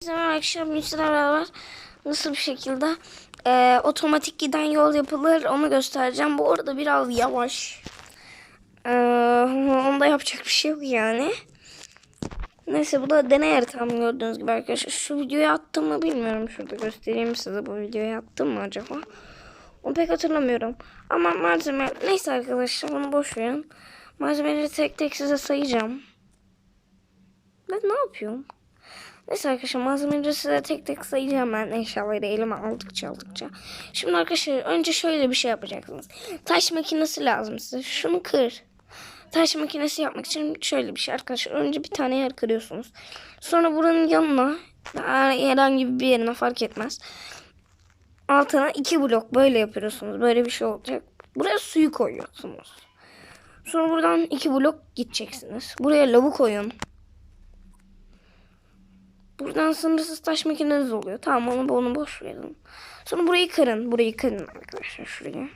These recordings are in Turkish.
Zaman akşam Yusuf'la beraber nasıl bir şekilde e, otomatik giden yol yapılır onu göstereceğim. Bu arada biraz yavaş. E, onda yapacak bir şey yok yani. Neyse bu da deney haritam gördüğünüz gibi arkadaşlar. Şu videoyu attım mı bilmiyorum. Şurada göstereyim size bu videoyu attım mı acaba? Onu pek hatırlamıyorum. Ama malzeme neyse arkadaşlar bunu boş. Malzemeleri tek tek size sayacağım. Ben ne yapıyorum? Neyse arkadaşlar malzemeleri size tek tek sayacağım ben eşyaları elime aldıkça aldıkça. Şimdi arkadaşlar önce şöyle bir şey yapacaksınız. Taş makinesi lazım size. Şunu kır. Taş makinesi yapmak için şöyle bir şey arkadaşlar. Önce bir tane yer kırıyorsunuz. Sonra buranın yanına herhangi bir yerine fark etmez. Altına iki blok böyle yapıyorsunuz. Böyle bir şey olacak. Buraya suyu koyuyorsunuz. Sonra buradan iki blok gideceksiniz. Buraya lavu koyun. Buradan sınırsız taş makineniz oluyor. Tamam onu, onu boş verin. Sonra burayı kırın. Burayı kırın arkadaşlar şuraya.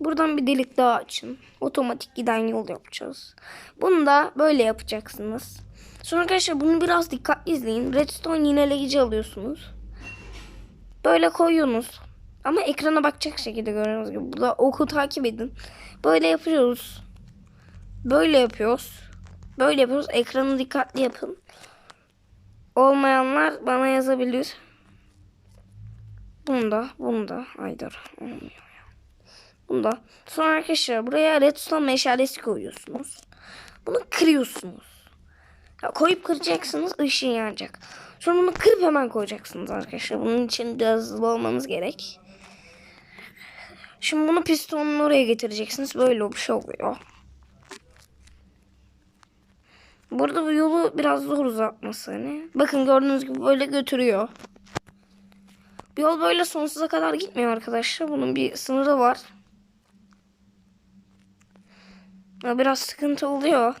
Buradan bir delik daha açın. Otomatik giden yol yapacağız. Bunu da böyle yapacaksınız. Sonra arkadaşlar bunu biraz dikkatli izleyin. Redstone yineleyici alıyorsunuz. Böyle koyuyorsunuz. Ama ekrana bakacak şekilde gördüğünüz gibi. Burada oku takip edin. Böyle yapıyoruz. Böyle yapıyoruz. Böyle yapıyoruz. Ekranı dikkatli yapın. Olmayanlar bana yazabilir. Bunda, bunda. Aydar. Olmuyor ya. Bunda. Sonra arkadaşlar buraya redstone meşalesi koyuyorsunuz. Bunu kırıyorsunuz. Ya koyup kıracaksınız ışığı yanacak. Sonra bunu kırıp hemen koyacaksınız arkadaşlar. Bunun için biraz hızlı olmanız gerek. Şimdi bunu pistonun oraya getireceksiniz. Böyle bir şey oluyor. Burada bu yolu biraz zor uzatması hani. Bakın gördüğünüz gibi böyle götürüyor. Bu yol böyle sonsuza kadar gitmiyor arkadaşlar. Bunun bir sınırı var. Biraz sıkıntı oluyor.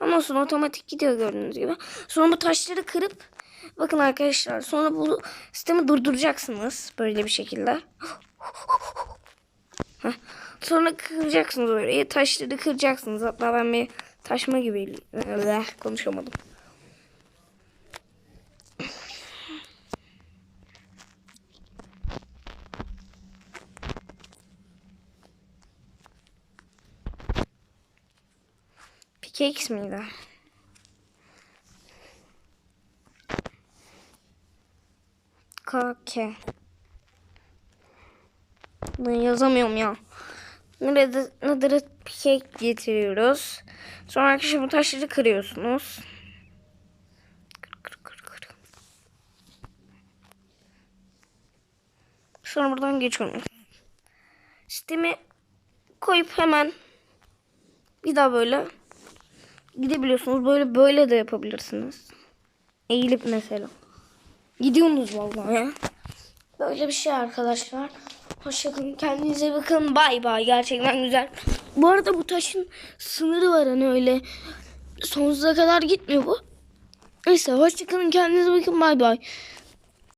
Ama sonra otomatik gidiyor gördüğünüz gibi. Sonra bu taşları kırıp bakın arkadaşlar sonra bu sistemi durduracaksınız böyle bir şekilde. Heh. Sonra kıracaksınız orayı. Taşları kıracaksınız. Hatta ben bir taşma gibi Öyle konuşamadım. Pickaxe miydi? KK. Bunu yazamıyorum ya. Nerede, nerede pike getiriyoruz. Sonra arkadaşlar bu taşları kırıyorsunuz. Kır, kır, kır, kır. Sonra buradan geçiyorsunuz. Sistemi koyup hemen bir daha böyle gidebiliyorsunuz. Böyle böyle de yapabilirsiniz. Eğilip mesela. Gidiyorsunuz vallahi ya. Böyle bir şey arkadaşlar. Hoşçakalın. Kendinize bakın. Bay bay. Gerçekten güzel. Bu arada bu taşın sınırı var hani öyle sonsuza kadar gitmiyor bu. Neyse hoşçakalın. Kendinize bakın. Bay bay.